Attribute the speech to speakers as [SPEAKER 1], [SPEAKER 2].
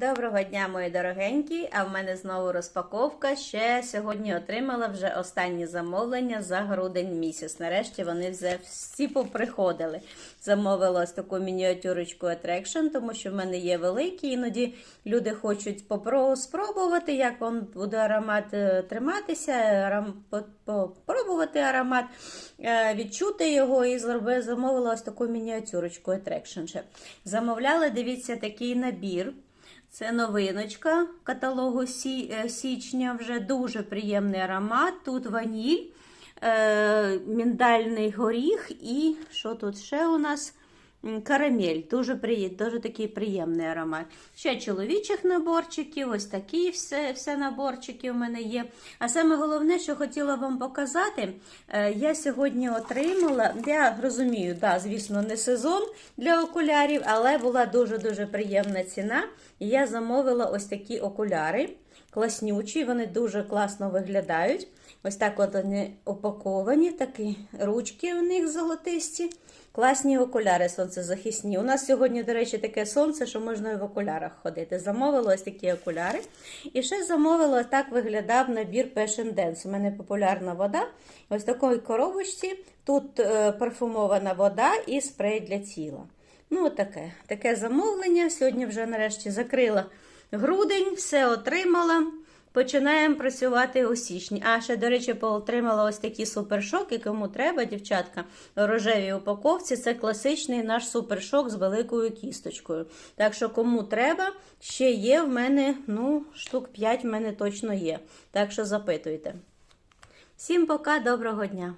[SPEAKER 1] Доброго дня, мої дорогенькі! А в мене знову розпаковка. Ще сьогодні отримала вже останні замовлення за грудень місяць. Нарешті вони вже всі поприходили. Замовила ось таку мініатюрочку Attraction, тому що в мене є великі. Іноді люди хочуть спробувати, як він буде аромат е, триматися, попробувати аромат, е, відчути його і замовила ось таку мініатюрочку Attraction. Замовляла, дивіться, такий набір. Це новиночка каталогу е, січня. Вже дуже приємний аромат. Тут ваніль, е, міндальний горіх і що тут ще у нас? Карамель, дуже приє- дуже такий приємний аромат. Ще чоловічих наборчиків, ось такі все, все наборчики у мене є. А саме головне, що хотіла вам показати, е, я сьогодні отримала, я розумію, да, звісно, не сезон для окулярів, але була дуже-дуже приємна ціна. І я замовила ось такі окуляри. Класнючі, вони дуже класно виглядають. Ось так от вони упаковані, такі ручки у них золотисті. Класні окуляри сонцезахисні. У нас сьогодні, до речі, таке сонце, що можна і в окулярах ходити. Замовила ось такі окуляри. І ще замовила, так виглядав набір Passion Dance. У мене популярна вода. Ось в такій коробочці. Тут е, парфумована вода і спрей для тіла. Ну, таке. Таке замовлення. Сьогодні вже нарешті закрила грудень, все отримала. Починаємо працювати у січні. А ще, до речі, отримала ось такі супершоки. Кому треба, дівчатка, рожевій упаковці. Це класичний наш супершок з великою кісточкою. Так що, кому треба, ще є в мене, ну, штук 5 в мене точно є. Так що запитуйте. Всім пока, доброго дня!